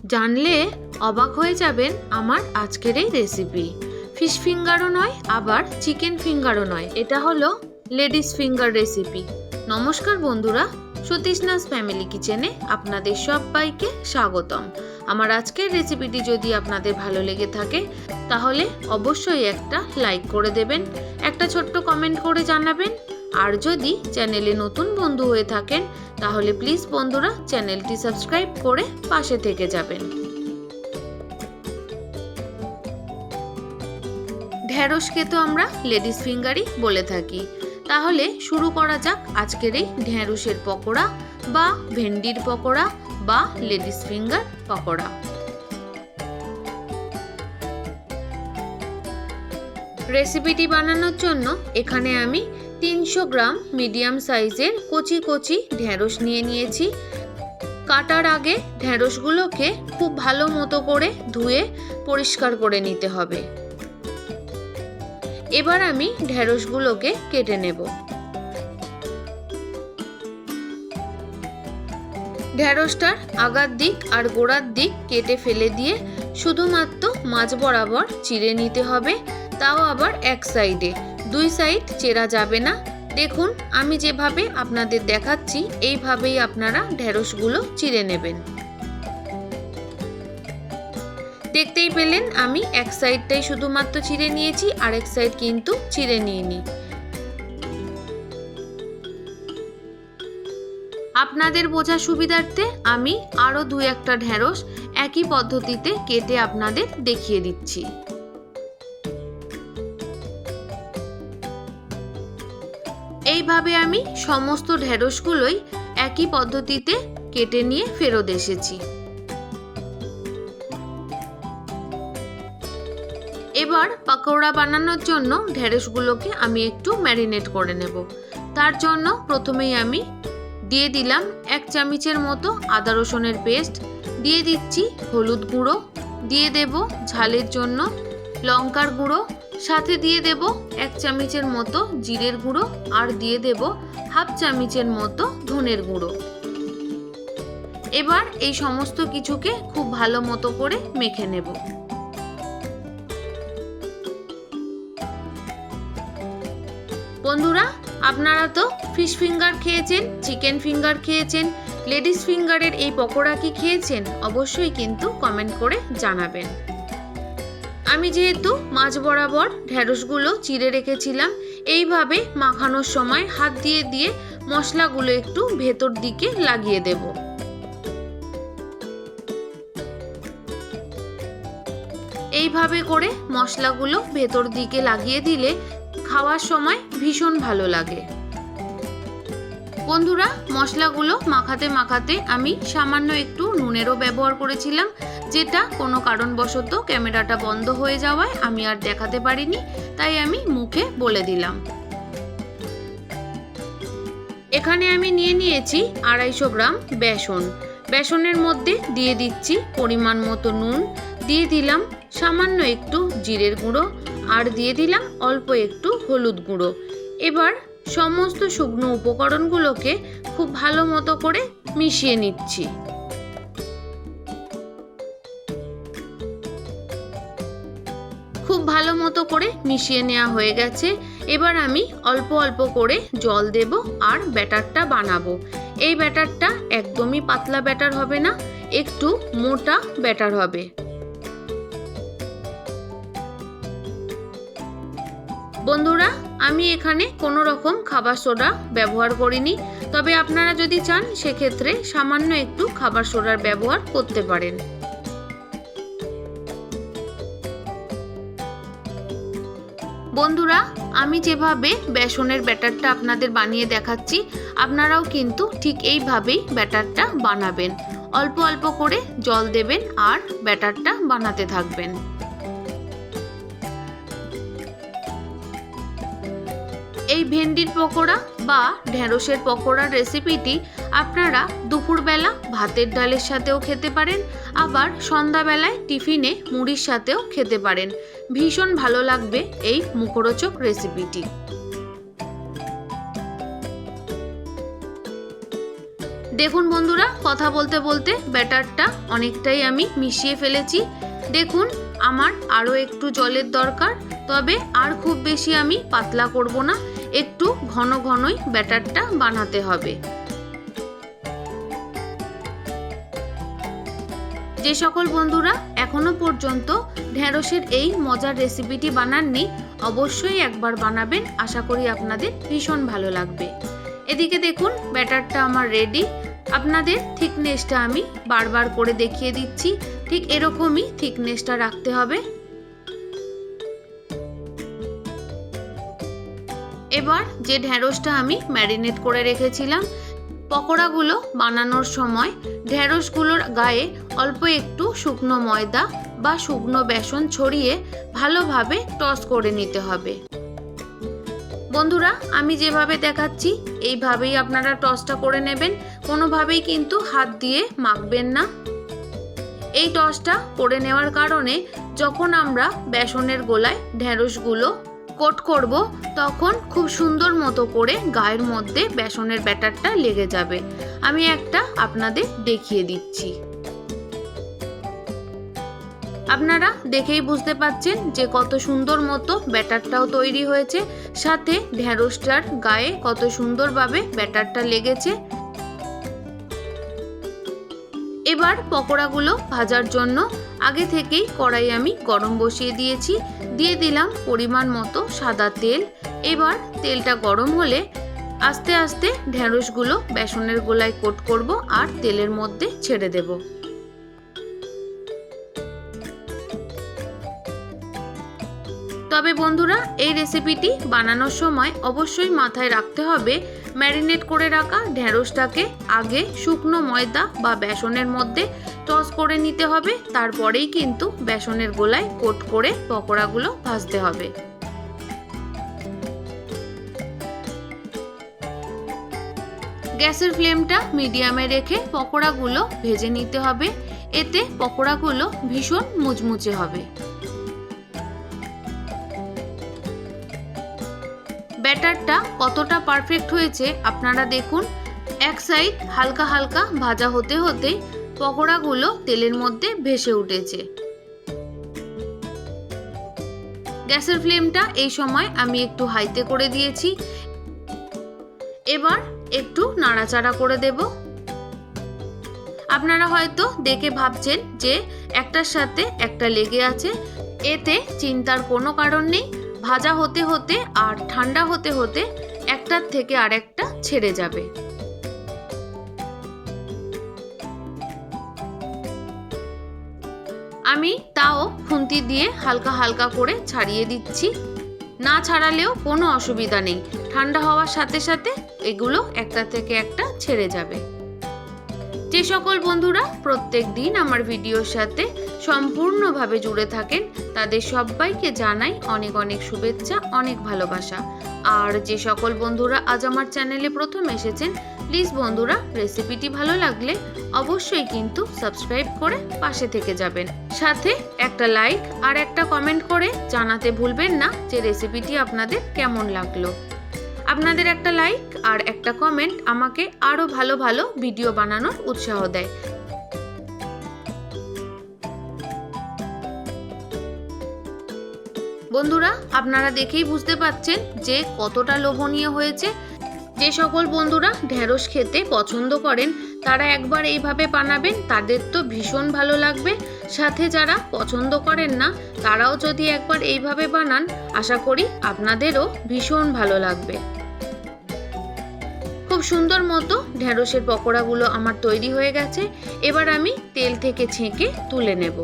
জানলে অবাক হয়ে যাবেন আমার আজকের এই রেসিপি ফিশ ফিঙ্গারও নয়, আবার চিকেন ফিঙ্গারও নয়। এটা হলো লেডিস ফিঙ্গার রেসিপি নমস্কার বন্ধুরা সতীশনাস ফ্যামিলি কিচেনে আপনাদের সবাইকে স্বাগতম। আমার আজকের রেসিপিটি যদি আপনাদের ভালো লেগে থাকে, তাহলে অবশ্যই একটা লাইক করে দেবেন, একটা ছোট্ট কমেন্ট করে জানাবেন। আর যদি চ্যানেলে নতুন বন্ধু হয়ে থাকেন, তাহলে প্লিজ বন্ধুরা চ্যানেলটি সাবস্ক্রাইব করে পাশে থেকে যাবেন। ঢ্যাঁড়সকে তো আমরা লেডিস ফিঙ্গারই বলে থাকি। তাহলে শুরু করা যাক আজকের এই ঢ্যাঁড়সের পকোড়া বা ভেন্ডির পকোড়া বা লেডিস ফিঙ্গার পকোড়া। রেসিপিটি বানানোর জন্য এখানে আমি তিনশো গ্রাম মিডিয়াম সাইজের কচি কচি ঢ্যাঁড়স নিয়ে নিয়েছি। কাটার আগে ঢ্যাঁড়সগুলোকে খুব ভালো মতো করে ধুয়ে পরিষ্কার করে নিতে হবে। এবার আমি ঢ্যাঁড়সগুলোকে কেটে নেব। ঢ্যাঁড়সটার আগার দিক আর গোড়ার দিক কেটে ফেলে দিয়ে শুধুমাত্র মাছ বরাবর চিড়ে নিতে হবে। তাও আবার এক সাইডে। দুই সাইড চেরা যাবে না। দেখুন, আমি যেভাবে আপনাদের দেখাচ্ছি, এইভাবেই আপনারা ঢ্যাঁড়সগুলো চিড়ে নেবেন। দেখতেই পেলেন, আমি এক সাইডটাই শুধুমাত্র চিড়ে নিয়েছি, আরেক সাইড কিন্তু চিড়ে নিইনি। আপনাদের বোঝার সুবিধার্থে আমি আরও দু একটা ঢ্যাঁড়স একই পদ্ধতিতে কেটে আপনাদের দেখিয়ে দিচ্ছি। এইভাবে আমি সমস্ত ঢ্যাঁড়সগুলোই একই পদ্ধতিতে কেটে নিয়ে ফেরত এসেছি। এবার পাকোড়া বানানোর জন্য ঢ্যাঁড়সগুলোকে আমি একটু ম্যারিনেট করে নেব। তার জন্য প্রথমেই আমি দিয়ে দিলাম এক চামচের মতো আদা রসুনের পেস্ট, দিয়ে দিচ্ছি হলুদ গুঁড়ো, দিয়ে দেব ঝালের জন্য লঙ্কার গুঁড়ো সাথে দিয়ে দেব এক চামচের মতো জিরের গুঁড়ো আর দিয়ে দেব হাফ চামচের মতো ধনের গুঁড়ো। এবার এই সমস্ত কিছুকে খুব ভালো মতো করে মেখে নেব। বন্ধুরা, আপনারা তো ফিশ ফিঙ্গার খেয়েছেন, চিকেন ফিঙ্গার খেয়েছেন, লেডিস ফিঙ্গারের এই পকোড়া কি খেয়েছেন, অবশ্যই কিন্তু কমেন্ট করে জানাবেন। আমি যেহেতু মাছ বরাবর ঢ্যাঁড়সগুলো চিড়ে রেখেছিলাম, এইভাবে মাখানোর সময় হাত দিয়ে দিয়ে মশলাগুলো একটু ভেতর দিকে লাগিয়ে দেব। এইভাবে করে মশলাগুলো ভেতর দিকে লাগিয়ে দিলে খাওয়ার সময় ভীষণ ভালো লাগে। বন্ধুরা, মশলাগুলো মাখাতে মাখাতে আমি সামান্য একটু নুনেরও ব্যবহার করেছিলাম যেটা কোনো কারণবশত ক্যামেরাটা বন্ধ হয়ে যাওয়ায় আমি আর দেখাতে পারিনি, তাই আমি মুখে বলে দিলাম। এখানে আমি নিয়ে নিয়েছি আড়াইশো গ্রাম বেসন। বেসনের মধ্যে দিয়ে দিচ্ছি পরিমাণ মতো নুন, দিয়ে দিলাম সামান্য একটু জিরের গুঁড়ো আর দিয়ে দিলাম অল্প একটু হলুদ গুঁড়ো। এবার সমস্ত শুকনো উপকরণগুলোকে খুব ভালো মতো করে মিশিয়ে নিচ্ছি। করে মিশিয়ে নেওয়া হয়ে গেছে। এবার আমি অল্প অল্প করে জল দেব আর ব্যাটারটা বানাবো। এই ব্যাটারটা একদমই পাতলা ব্যাটার হবে না, একটু মোটা ব্যাটার হবে। বন্ধুরা, আমি এখানে কোনো রকম খাবার সোডা ব্যবহার করিনি, তবে আপনারা যদি চান, সেক্ষেত্রে সামান্য একটু খাবার সোডার ব্যবহার করতে পারেন। বন্ধুরা, আমি যেভাবে বেসনের ব্যাটারটা আপনাদের বানিয়ে দেখাচ্ছি, আপনারাও কিন্তু ঠিক এইভাবেই ব্যাটারটা বানাবেন। অল্প অল্প করে জল দেবেন আর ব্যাটারটা বানাতে থাকবেন। এই ভেন্ডির পকোড়া বা ঢ্যাঁড়সের পকোড়ার রেসিপিটি আপনারা দুপুরবেলা ভাতের ডালের সাথেও খেতে পারেন, আবার সন্ধ্যাবেলায় টিফিনে মুড়ির সাথেও খেতে পারেন। ভীষণ ভালো লাগবে এই মুখরোচক রেসিপিটি দেখুন বন্ধুরা, কথা বলতে বলতে ব্যাটারটা অনেকটাই আমি মিশিয়ে ফেলেছি। দেখুন, আমার আরও একটু জলের দরকার, তবে আর খুব বেশি আমি পাতলা করব না। একটু ঘন ঘনই ব্যাটারটা বানাতে হবে। যে সকল বন্ধুরা এখনও পর্যন্ত ঢ্যাঁড়সের এই মজার রেসিপিটি বানাননি, অবশ্যই একবার বানাবেন। আশা করি আপনাদের ভীষণ ভালো লাগবে। এদিকে দেখুন, ব্যাটারটা আমার রেডি আপনাদের থিকনেসটা আমি বারবার করে দেখিয়ে দিচ্ছি। ঠিক এরকমই থিকনেসটা রাখতে হবে। এবার যে ঢ্যাঁড়সটা আমি ম্যারিনেট করে রেখেছিলাম পকোড়াগুলো বানানোর সময় ঢ্যাঁড়সগুলোর গায়ে অল্প একটু শুকনো ময়দা বা শুকনো বেসন ছড়িয়ে ভালোভাবে টস করে নিতে হবে। বন্ধুরা, আমি যেভাবে দেখাচ্ছি, এইভাবেই আপনারা টসটা করে নেবেন। কোনোভাবেই কিন্তু হাত দিয়ে মাখবেন না। এই টসটা করে নেওয়ার কারণে যখন আমরা বেসনের গোলায় ঢ্যাঁড়সগুলো কোট করব, তখন খুব সুন্দর মতো করে গায়ের মধ্যে বেসনের ব্যাটারটা লেগে যাবে। আমি একটা আপনাদের দেখিয়ে দিচ্ছি। আপনারা দেখেই বুঝতে পাচ্ছেন যে কত সুন্দর মতো ব্যাটারটাও তৈরি হয়েছে, সাথে ঢ্যাঁড়সটার গায়ে কত সুন্দরভাবে ব্যাটারটা লেগেছে। এবার পকোড়াগুলো ভাজার জন্য আগে থেকেই কড়াই আমি গরম বসিয়ে দিয়েছি। দিয়ে দিলাম পরিমাণ মতো সাদা তেল। এবার তেলটা গরম হলে আস্তে আস্তে ঢ্যাঁড়সগুলো বেসনের গোলায় কোট করব আর তেলের মধ্যে ছেড়ে দেব। তবে বন্ধুরা, এই রেসিপিটি বানানোর সময় অবশ্যই মাথায় রাখতে হবে ম্যারিনেট করে রাখা ঢ্যাঁড়সটাকে আগে শুকনো ময়দা বা বেসনের মধ্যে টস করে নিতে হবে, তারপরেই কিন্তু বেসনের গোলায় কোট করে পকোড়াগুলো ভাজতে হবে। গ্যাসের ফ্লেমটা মিডিয়ামে রেখে পকোড়াগুলো ভেজে নিতে হবে, এতে পকোড়াগুলো ভীষণ মুচমুচে হবে। ব্যাটারটা কতটা পারফেক্ট হয়েছে, আপনারা দেখুন। এক সাইড হালকা হালকা ভাজা হতে হতে পকোড়াগুলো তেলের মধ্যে ভেসে উঠেছে। গ্যাসের ফ্লেমটা এই সময় আমি একটু হাইতে করে দিয়েছি। এবার একটু নাড়াচাড়া করে দেব। আপনারা হয়তো দেখে ভাবছেন যে একটার সাথে একটা লেগে আছে। এতে চিন্তার কোনো কারণ নেই। ভাজা হতে হতে আর ঠান্ডা হতে হতে একটার থেকে আর একটা ছেড়ে যাবে। আমি তাও খুন্তি দিয়ে হালকা হালকা করে ছাড়িয়ে দিচ্ছি। না ছাড়ালেও কোনো অসুবিধা নেই। ঠান্ডা হওয়ার সাথে সাথে এগুলো একটা থেকে একটা ছেড়ে যাবে। যে সকল বন্ধুরা প্রত্যেক দিন আমার ভিডিওর সাথে সম্পূর্ণভাবে জুড়ে থাকেন তাদের সবাইকে জানাই অনেক অনেক শুভেচ্ছা, অনেক ভালোবাসা। আর যে সকল বন্ধুরা আজ আমার চ্যানেলে প্রথম এসেছেন প্লিজ বন্ধুরা রেসিপিটি ভালো লাগলে অবশ্যই কিন্তু সাবস্ক্রাইব করে পাশে থেকে যাবেন। সাথে একটা লাইক আর একটা কমেন্ট করে জানাতে ভুলবেন না যে রেসিপিটি আপনাদের কেমন লাগল। আপনাদের একটা লাইক আর একটা কমেন্ট আমাকে আরও ভালো ভালো ভিডিও বানানোর উৎসাহ দেয়। বন্ধুরা, আপনারা দেখেই বুঝতে পাচ্ছেন যে কতটা লোভনীয় হয়েছে। যে সকল বন্ধুরা ঢ্যাঁড়স খেতে পছন্দ করেন, তারা একবার এইভাবে বানাবেন, তাদের তো ভীষণ ভালো লাগবে। সাথে যারা পছন্দ করেন না, তারাও যদি একবার এইভাবে বানান, আশা করি আপনাদেরও ভীষণ ভালো লাগবে। খুব সুন্দর মতো ঢ্যাঁড়সের পকোড়াগুলো আমার তৈরি হয়ে গেছে। এবার আমি তেল থেকে ছেঁকে তুলে নেব।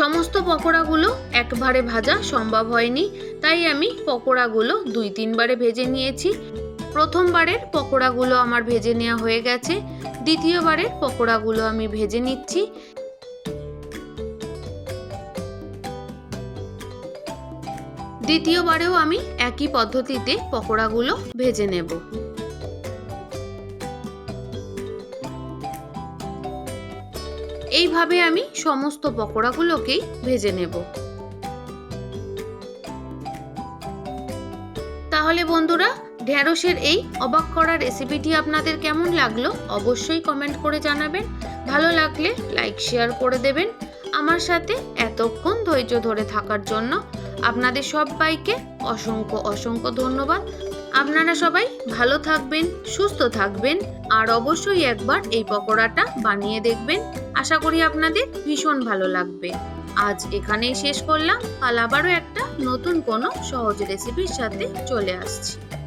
সমস্ত পকোড়াগুলো একবারে ভাজা সম্ভব হয়নি, তাই আমি পকোড়াগুলো দুই তিনবারে ভেজে নিয়েছি। প্রথমবারের পকোড়াগুলো আমার ভেজে নেওয়া হয়ে গেছে, দ্বিতীয়বারের পকোড়াগুলো আমি ভেজে নিচ্ছি। দ্বিতীয়বারেও আমি একই পদ্ধতিতে পকোড়াগুলো ভেজে নেব। এইভাবে আমি সমস্ত পকোড়াগুলোকেই ভেজে নেব। তাহলে বন্ধুরা ঢ্যাঁড়সের এই অবাক করা রেসিপিটি আপনাদের কেমন লাগল অবশ্যই কমেন্ট করে জানাবেন। ভালো লাগলে লাইক শেয়ার করে দেবেন। আমার সাথে এতক্ষণ ধৈর্য ধরে থাকার জন্য আপনাদের সবাইকে অসংখ্য অসংখ্য ধন্যবাদ। আপনারা সবাই ভালো থাকবেন, সুস্থ থাকবেন। আর অবশ্যই একবার এই পকোড়াটা বানিয়ে দেখবেন। আশা করি আপনাদের ভীষণ ভালো লাগবে। আজ এখানেই শেষ করলাম। কাল আবারও একটা নতুন কোনো সহজ রেসিপির সাথে চলে আসছি।